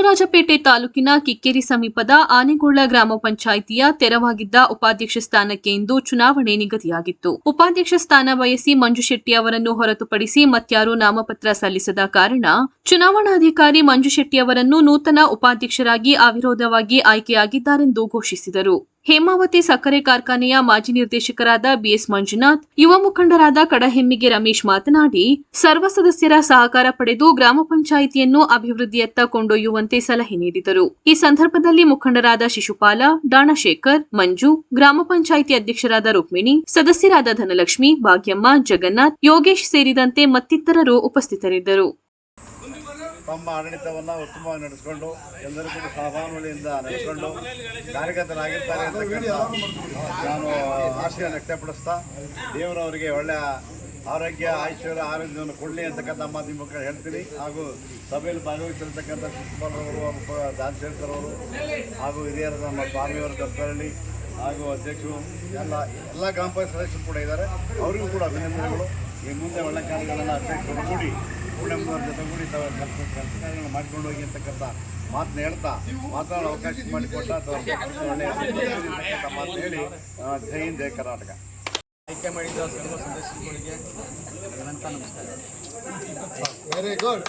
ಕೃಷ್ಣರಾಜಪೇಟೆ ತಾಲೂಕಿನ ಕಿಕ್ಕೇರಿ ಸಮೀಪದ ಆನೆಗೊಳ್ಳ ಗ್ರಾಮ ಪಂಚಾಯಿತಿಯ ತೆರವಾಗಿದ್ದ ಉಪಾಧ್ಯಕ್ಷ ಸ್ಥಾನಕ್ಕೆ ಇಂದು ಚುನಾವಣೆ ನಿಗದಿಯಾಗಿತ್ತು. ಉಪಾಧ್ಯಕ್ಷ ಸ್ಥಾನ ಬಯಸಿ ಮಂಜು ಶೆಟ್ಟಿ ಅವರನ್ನು ಹೊರತುಪಡಿಸಿ ಮತ್ಯಾರೂ ನಾಮಪತ್ರ ಸಲ್ಲಿಸದ ಕಾರಣ ಚುನಾವಣಾಧಿಕಾರಿ ಮಂಜು ಶೆಟ್ಟಿ ಅವರನ್ನು ನೂತನ ಉಪಾಧ್ಯಕ್ಷರಾಗಿ ಅವಿರೋಧವಾಗಿ ಆಯ್ಕೆಯಾಗಿದ್ದಾರೆಂದು ಘೋಷಿಸಿದರು. ಹೇಮಾವತಿ ಸಕ್ಕರೆ ಕಾರ್ಖಾನೆಯ ಮಾಜಿ ನಿರ್ದೇಶಕರಾದ ಬಿಎಸ್ ಮಂಜುನಾಥ್, ಯುವ ಮುಖಂಡರಾದ ಕಡಹೆಮ್ಮಿಗೆ ರಮೇಶ್ ಮಾತನಾಡಿ, ಸರ್ವ ಸದಸ್ಯರ ಸಹಕಾರ ಪಡೆದು ಗ್ರಾಮ ಪಂಚಾಯಿತಿಯನ್ನು ಅಭಿವೃದ್ಧಿಯತ್ತ ಕೊಂಡೊಯ್ಯುವಂತೆ ಸಲಹೆ ನೀಡಿದರು. ಈ ಸಂದರ್ಭದಲ್ಲಿ ಮುಖಂಡರಾದ ಶಿಶುಪಾಲ ಡಾಣಶೇಖರ್ ಮಂಜು, ಗ್ರಾಮ ಪಂಚಾಯಿತಿ ಅಧ್ಯಕ್ಷರಾದ ರುಕ್ಮಿಣಿ, ಸದಸ್ಯರಾದ ಧನಲಕ್ಷ್ಮಿ, ಭಾಗ್ಯಮ್ಮ, ಜಗನ್ನಾಥ್, ಯೋಗೇಶ್ ಸೇರಿದಂತೆ ಮತ್ತಿತರರು ಉಪಸ್ಥಿತರಿದ್ದರು. ತಮ್ಮ ಆಡಳಿತವನ್ನು ಉತ್ತಮವಾಗಿ ನಡೆಸಿಕೊಂಡು ಎಲ್ಲರೂ ಕೂಡ ಸಹಬಾಳ್ವೆಯಿಂದ ನಡೆಸಿಕೊಂಡು ಕಾರ್ಯಕರ್ತರಾಗಿರ್ತಾರೆ ನಾನು ಆಶಯ ವ್ಯಕ್ತಪಡಿಸ್ತಾ ದೇವರವರಿಗೆ ಒಳ್ಳೆಯ ಆರೋಗ್ಯ ಐಶ್ವರ್ಯ ಆರೋಗ್ಯವನ್ನು ಕೊಡಲಿ ಅಂತಕ್ಕಂಥ ಮಾಧ್ಯಮ ಮುಖ ಹೇಳ್ತೀನಿ. ಹಾಗೂ ಸಭೆಯಲ್ಲಿ ಭಾಗವಹಿಸಿರ್ತಕ್ಕಂಥ ಶಿಶುಪಾಲರವರು ಉಪ ದಾನಶೇಖರವರು ಹಾಗೂ ಹಿರಿಯರ ನಮ್ಮ ಸ್ವಾಮಿಯವರ ದರ್ಶನಹಳ್ಳಿ ಹಾಗೂ ಅಧ್ಯಕ್ಷರು ಎಲ್ಲ ಎಲ್ಲ ಗ್ರಾಮ ಪಂಚಾಯತ್ ಸದಸ್ಯರು ಕೂಡ ಇದ್ದಾರೆ. ಅವರಿಗೂ ಕೂಡ ಅಭಿನಂದನೆಗಳು. ಈ ಮುಂದೆ ಒಳ್ಳೆ ಕಾರ್ಯಗಳನ್ನು ಅಧ್ಯಕ್ಷರು ಕೂಡಿ ಕುಟುಂಬದವ್ರ ಜೊತೆಗೂಡಿ ತಾವು ಕೆಲಸ ಕೆಲಸ ಕಾರ್ಯಗಳನ್ನು ಮಾಡ್ಕೊಂಡು ಹೋಗಿ ಅಂತಕ್ಕಂಥ ಮಾತನ್ನ ಹೇಳ್ತಾ ಮಾತನಾಡೋ ಅವಕಾಶ ಮಾಡಿಕೊಟ್ಟ ಮಾತು ಹೇಳಿ ಜೈ ಹಿಂದ್ ಜೈ ಕರ್ನಾಟಕ. ಆಯ್ಕೆ ಮಾಡಿದ ಸರ್ವ ಸದಸ್ಯರುಗಳಿಗೆ ಅನಂತ ನಮಸ್ಕಾರ. Very good